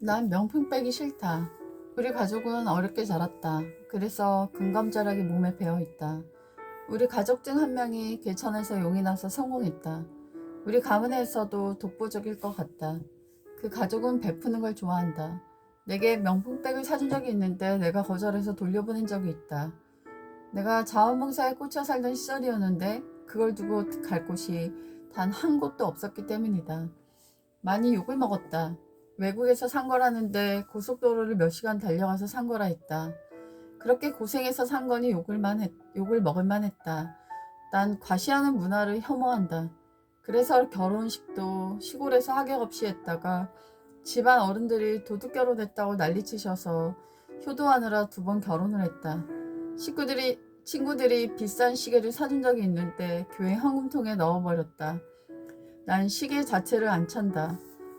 난 명품 빼기 싫다. 우리 가족은 어렵게 자랐다. 그래서 근검절약이 몸에 배어 있다. 우리 가족 중 한 명이 개천에서 용이 나서 성공했다. 우리 가문에서도 독보적일 것 같다. 그 가족은 베푸는 걸 좋아한다. 내게 명품백을 사준 적이 있는데 내가 거절해서 돌려보낸 적이 있다. 내가 자원봉사에 꽂혀 살던 시절이었는데 그걸 두고 갈 곳이 단 한 곳도 없었기 때문이다. 많이 욕을 먹었다. 외국에서 산 거라는데 고속도로를 몇 시간 달려가서 산 거라 했다. 그렇게 고생해서 산 거니 욕을 만 했, 욕을 먹을 만 했다. 난 과시하는 문화를 혐오한다. 그래서 결혼식도 시골에서 하객 없이 했다가 집안 어른들이 도둑 결혼했다고 난리치셔서 효도하느라 두 번 결혼을 했다. 식구들이 친구들이 비싼 시계를 사준 적이 있는데 교회 현금통에 넣어버렸다. 난 시계 자체를 안 찬다.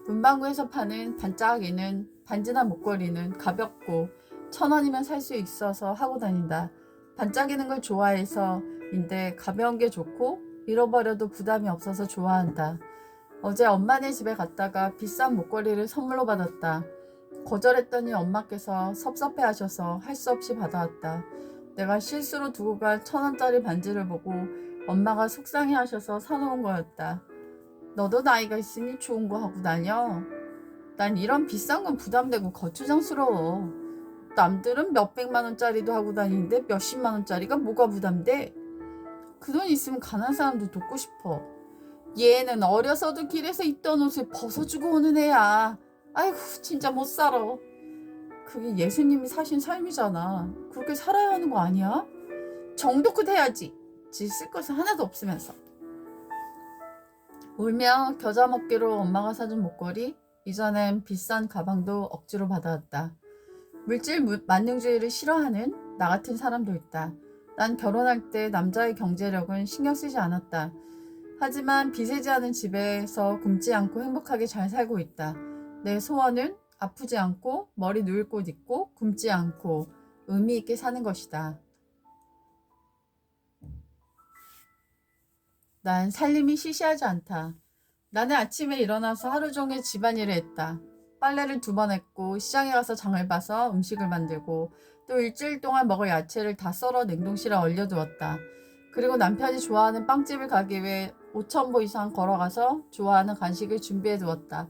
문방구에서 파는 반짝이는 반지나 목걸이는 가볍고 천 원이면 살 수 있어서 하고 다닌다. 반짝이는 걸 좋아해서인데 가벼운 게 좋고 잃어버려도 부담이 없어서 좋아한다. 어제 엄마네 집에 갔다가 비싼 목걸이를 선물로 받았다. 거절했더니 엄마께서 섭섭해 하셔서 할 수 없이 받아왔다. 내가 실수로 두고 간 천 원짜리 반지를 보고 엄마가 속상해 하셔서 사놓은 거였다. 너도 나이가 있으니 좋은 거 하고 다녀. 난 이런 비싼 건 부담되고 거추장스러워. 남들은 몇백만 원짜리도 하고 다니는데 몇십만 원짜리가 뭐가 부담돼? 그 돈 있으면 가난한 사람도 돕고 싶어. 얘는 어려서도 길에서 입던 옷을 벗어주고 오는 애야. 아이고 진짜 못 살아. 그게 예수님이 사신 삶이잖아. 그렇게 살아야 하는 거 아니야? 정도껏 해야지. 짓을 것은 하나도 없으면서. 울며 겨자 먹기로 엄마가 사준 목걸이, 이전엔 비싼 가방도 억지로 받아왔다. 물질 무- 만능주의를 싫어하는 나 같은 사람도 있다. 난 결혼할 때 남자의 경제력은 신경 쓰지 않았다. 하지만 비세지 않은 집에서 굶지 않고 행복하게 잘 살고 있다. 내 소원은 아프지 않고 머리 누울 곳 있고 굶지 않고 의미 있게 사는 것이다. 난 살림이 시시하지 않다. 나는 아침에 일어나서 하루 종일 집안일을 했다. 빨래를 두 번 했고 시장에 가서 장을 봐서 음식을 만들고 또 일주일 동안 먹을 야채를 다 썰어 냉동실에 얼려두었다. 그리고 남편이 좋아하는 빵집을 가기 위해 5,000보 이상 걸어가서 좋아하는 간식을 준비해 두었다.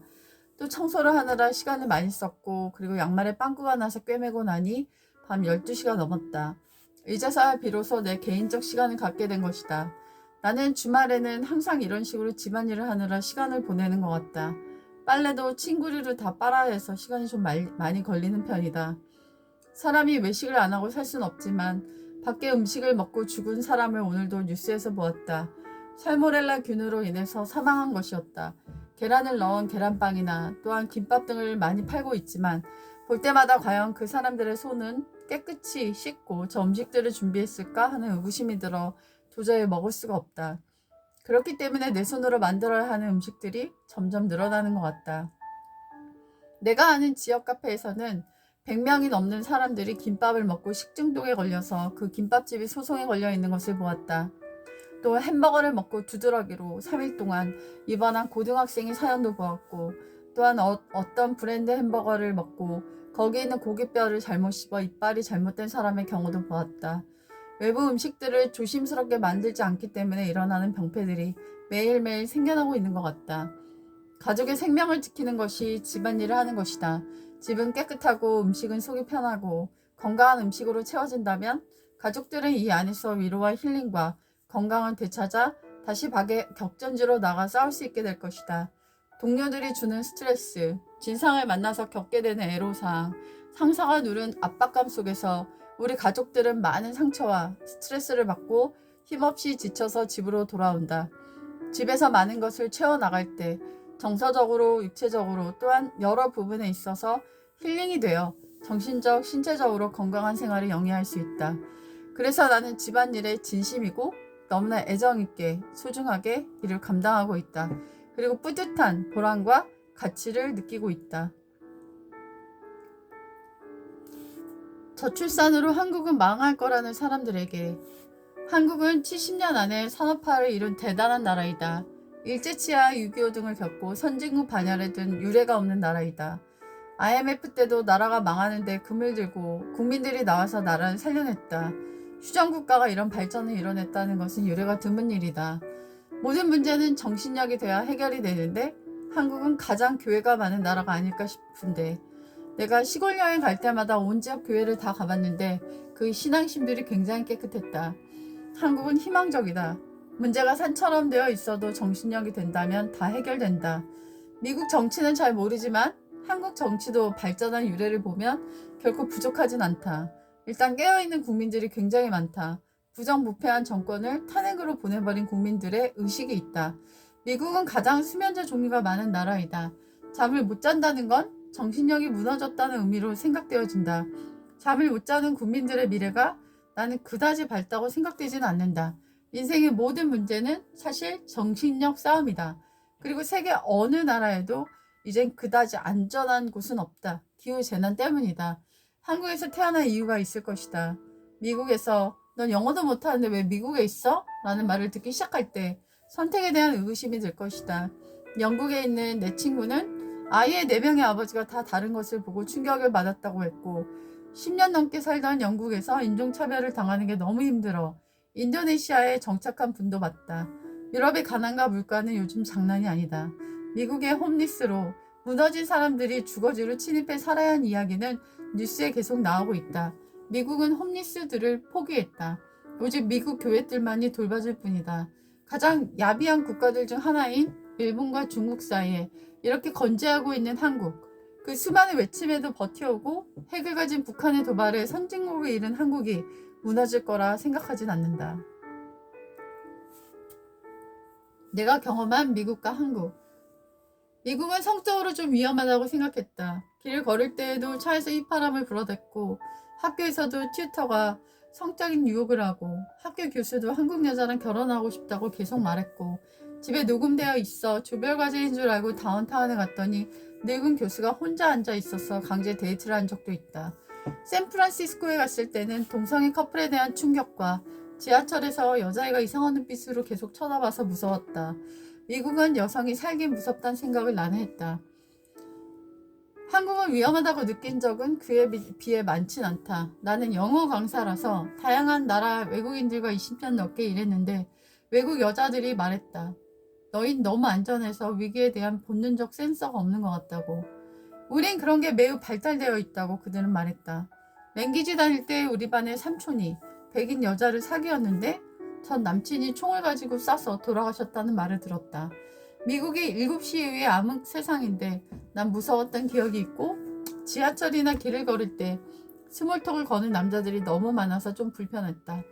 또 청소를 하느라 시간을 많이 썼고 그리고 양말에 빵꾸가 나서 꿰매고 나니 밤 12시가 넘었다. 이제서야 비로소 내 개인적 시간을 갖게 된 것이다. 나는 주말에는 항상 이런 식으로 집안일을 하느라 시간을 보내는 것 같다. 빨래도 친구리로 다 빨아야 해서 시간이 좀 말- 많이 걸리는 편이다. 사람이 외식을 안 하고 살 순 없지만 밖에 음식을 먹고 죽은 사람을 오늘도 뉴스에서 보았다. 살모렐라 균으로 인해서 사망한 것이었다. 계란을 넣은 계란빵이나 또한 김밥 등을 많이 팔고 있지만 볼 때마다 과연 그 사람들의 손은 깨끗이 씻고 저 음식들을 준비했을까 하는 의구심이 들어 도저히 먹을 수가 없다. 그렇기 때문에 내 손으로 만들어야 하는 음식들이 점점 늘어나는 것 같다. 내가 아는 지역 카페에서는 100명이 넘는 사람들이 김밥을 먹고 식중독에 걸려서 그 김밥집이 소송에 걸려 있는 것을 보았다. 또 햄버거를 먹고 두드러기로 3일 동안 입원한 고등학생의 사연도 보았고 또한 어, 어떤 브랜드 햄버거를 먹고 거기 있는 고깃뼈를 잘못 씹어 이빨이 잘못된 사람의 경우도 보았다. 외부 음식들을 조심스럽게 만들지 않기 때문에 일어나는 병폐들이 매일매일 생겨나고 있는 것 같다. 가족의 생명을 지키는 것이 집안일을 하는 것이다. 집은 깨끗하고 음식은 속이 편하고 건강한 음식으로 채워진다면 가족들은 이 안에서 위로와 힐링과 건강을 되찾아 다시 밖에 격전지로 나가 싸울 수 있게 될 것이다. 동료들이 주는 스트레스, 진상을 만나서 겪게 되는 애로사항, 상사가 누른 압박감 속에서 우리 가족들은 많은 상처와 스트레스를 받고 힘없이 지쳐서 집으로 돌아온다. 집에서 많은 것을 채워나갈 때 정서적으로, 육체적으로 또한 여러 부분에 있어서 힐링이 되어 정신적, 신체적으로 건강한 생활을 영위할 수 있다. 그래서 나는 집안일에 진심이고 너무나 애정있게 소중하게 일을 감당하고 있다. 그리고 뿌듯한 보람과 가치를 느끼고 있다. 저출산으로 한국은 망할 거라는 사람들에게 한국은 70년 안에 산업화를 이룬 대단한 나라이다. 일제치하 6.25 등을 겪고 선진국 반열에 든 유례가 없는 나라이다. IMF 때도 나라가 망하는데 금을 들고 국민들이 나와서 나라를 살려냈다. 휴전국가가 이런 발전을 이뤄냈다는 것은 유례가 드문 일이다. 모든 문제는 정신력이 돼야 해결이 되는데 한국은 가장 교회가 많은 나라가 아닐까 싶은데 내가 시골 여행 갈 때마다 온 지역 교회를 다 가봤는데 그 신앙심들이 굉장히 깨끗했다. 한국은 희망적이다. 문제가 산처럼 되어 있어도 정신력이 된다면 다 해결된다. 미국 정치는 잘 모르지만 한국 정치도 발전한 유래를 보면 결코 부족하진 않다. 일단 깨어있는 국민들이 굉장히 많다. 부정부패한 정권을 탄핵으로 보내버린 국민들의 의식이 있다. 미국은 가장 수면제 종류가 많은 나라이다. 잠을 못 잔다는 건 정신력이 무너졌다는 의미로 생각되어진다. 잠을 못 자는 국민들의 미래가 나는 그다지 밝다고 생각되지는 않는다. 인생의 모든 문제는 사실 정신력 싸움이다. 그리고 세계 어느 나라에도 이젠 그다지 안전한 곳은 없다. 기후 재난 때문이다. 한국에서 태어난 이유가 있을 것이다. 미국에서 넌 영어도 못하는데 왜 미국에 있어? 라는 말을 듣기 시작할 때 선택에 대한 의구심이 들 것이다. 영국에 있는 내 친구는 아이의 네 명의 아버지가 다 다른 것을 보고 충격을 받았다고 했고 10년 넘게 살던 영국에서 인종차별을 당하는 게 너무 힘들어 인도네시아에 정착한 분도 봤다. 유럽의 가난과 물가는 요즘 장난이 아니다. 미국의 홈리스로 무너진 사람들이 주거지로 침입해 살아야 하는 이야기는 뉴스에 계속 나오고 있다. 미국은 홈리스들을 포기했다. 오직 미국 교회들만이 돌봐줄 뿐이다. 가장 야비한 국가들 중 하나인 일본과 중국 사이에 이렇게 건재하고 있는 한국. 그 수많은 외침에도 버텨오고 핵을 가진 북한의 도발에 선진국을 잃은 한국이 무너질 거라 생각하진 않는다. 내가 경험한 미국과 한국. 미국은 성적으로 좀 위험하다고 생각했다. 길을 걸을 때에도 차에서 휘파람을 불어댔고 학교에서도 튜터가 성적인 유혹을 하고 학교 교수도 한국 여자랑 결혼하고 싶다고 계속 말했고 집에 녹음되어 있어 조별과제인 줄 알고 다운타운에 갔더니 늙은 교수가 혼자 앉아 있어서 강제 데이트를 한 적도 있다. 샌프란시스코에 갔을 때는 동성애 커플에 대한 충격과 지하철에서 여자애가 이상한 눈빛으로 계속 쳐다봐서 무서웠다. 미국은 여성이 살기 무섭다는 생각을 나는 했다. 한국은 위험하다고 느낀 적은 그에 비- 비해 많진 않다. 나는 영어 강사라서 다양한 나라 외국인들과 20년 넘게 일했는데 외국 여자들이 말했다. 너흰 너무 안전해서 위기에 대한 본능적 센서가 없는 것 같다고. 우린 그런 게 매우 발달되어 있다고 그들은 말했다. 랭귀지 다닐 때 우리 반의 삼촌이 백인 여자를 사귀었는데 전 남친이 총을 가지고 쏴서 돌아가셨다는 말을 들었다. 미국이 7시 이후에 암흑 세상인데 난 무서웠던 기억이 있고 지하철이나 길을 걸을 때 스몰톡을 거는 남자들이 너무 많아서 좀 불편했다.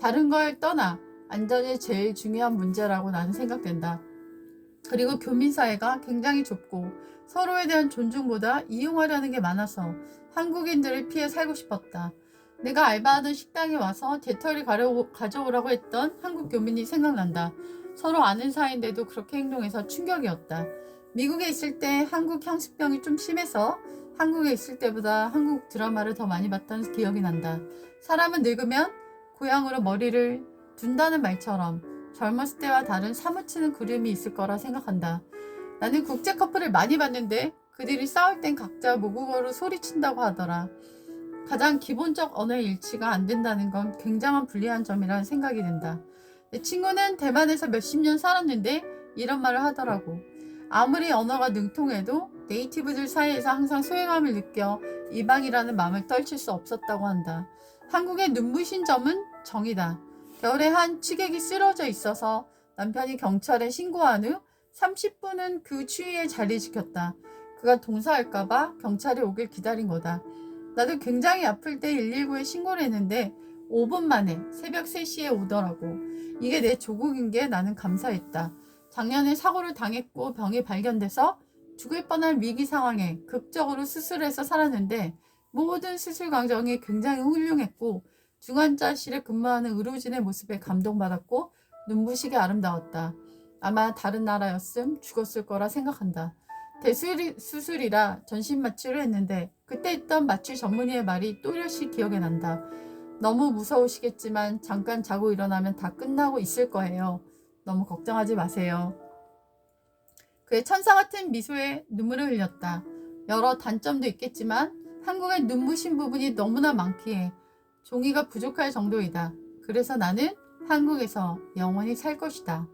다른 걸 떠나 안전이 제일 중요한 문제라고 나는 생각된다. 그리고 교민사회가 굉장히 좁고 서로에 대한 존중보다 이용하려는 게 많아서 한국인들을 피해 살고 싶었다. 내가 알바하던 식당에 와서 가려고, 가져오라고 했던 한국 교민이 생각난다. 서로 아는 사이인데도 그렇게 행동해서 충격이었다. 미국에 있을 때 한국 향수병이 좀 심해서 한국에 있을 때보다 한국 드라마를 더 많이 봤다는 기억이 난다. 사람은 늙으면 고향으로 머리를 둔다는 말처럼 젊었을 때와 다른 사무치는 그림이 있을 거라 생각한다. 나는 국제 커플을 많이 봤는데 그들이 싸울 땐 각자 모국어로 소리친다고 하더라. 가장 기본적 언어의 일치가 안 된다는 건 굉장한 불리한 점이라는 생각이 든다. 내 친구는 대만에서 몇십 년 살았는데 이런 말을 하더라고. 아무리 언어가 능통해도 네이티브들 사이에서 항상 소외감을 느껴 이방이라는 마음을 떨칠 수 없었다고 한다. 한국의 눈부신 점은 정이다. 겨울에 한 취객이 쓰러져 있어서 남편이 경찰에 신고한 후 30분은 그 추위에 자리 지켰다. 그가 동사할까봐 경찰이 오길 기다린 거다. 나도 굉장히 아플 때 119에 신고를 했는데 5분 만에 새벽 3시에 오더라고. 이게 내 조국인 게 나는 감사했다. 작년에 사고를 당했고 병이 발견돼서 죽을 뻔한 위기 상황에 극적으로 수술해서 살았는데 모든 수술 과정이 굉장히 훌륭했고 중환자실에 근무하는 의료진의 모습에 감동받았고 눈부시게 아름다웠다. 아마 다른 나라였음 죽었을 거라 생각한다. 대수술이라 전신 마취를 했는데 그때 있던 마취 전문의의 말이 또렷이 기억에 난다. 너무 무서우시겠지만 잠깐 자고 일어나면 다 끝나고 있을 거예요. 너무 걱정하지 마세요. 그의 천사 같은 미소에 눈물을 흘렸다. 여러 단점도 있겠지만 한국의 눈부신 부분이 너무나 많기에 종이가 부족할 정도이다. 그래서 나는 한국에서 영원히 살 것이다.